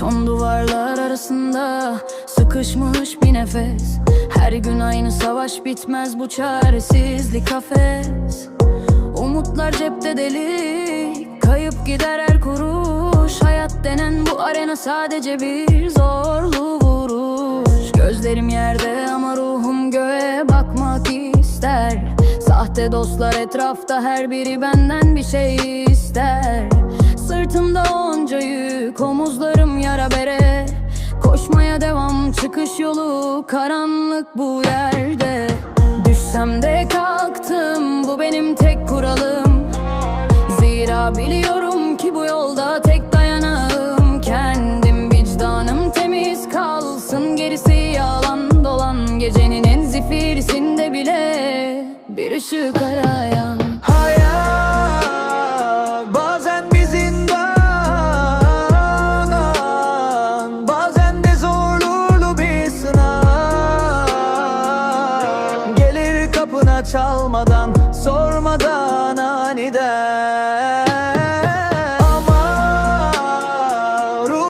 Beton duvarlar arasında sıkışmış bir nefes. Her gün aynı savaş bitmez bu çaresizlik kafes. Umutlar cepte delik Kayıp gider her kuruş. Hayat denen bu arena sadece bir zorlu vuruş. Gözlerim yerde ama ruhum göğe bakmak ister. Sahte dostlar etrafta her biri benden bir şey ister. Sırtımda onca yük omuzlarım yara bere. Koşmaya devam çıkış yolu karanlık bu yerde. Düşsem de kalktım bu benim tek kuralım. Zira biliyorum ki bu yolda tek dayanağım. Kendim vicdanım temiz kalsın gerisi yalan dolan. Gecenin en zifirisinde bile bir ışık arayan Çalmadan sormadan aniden.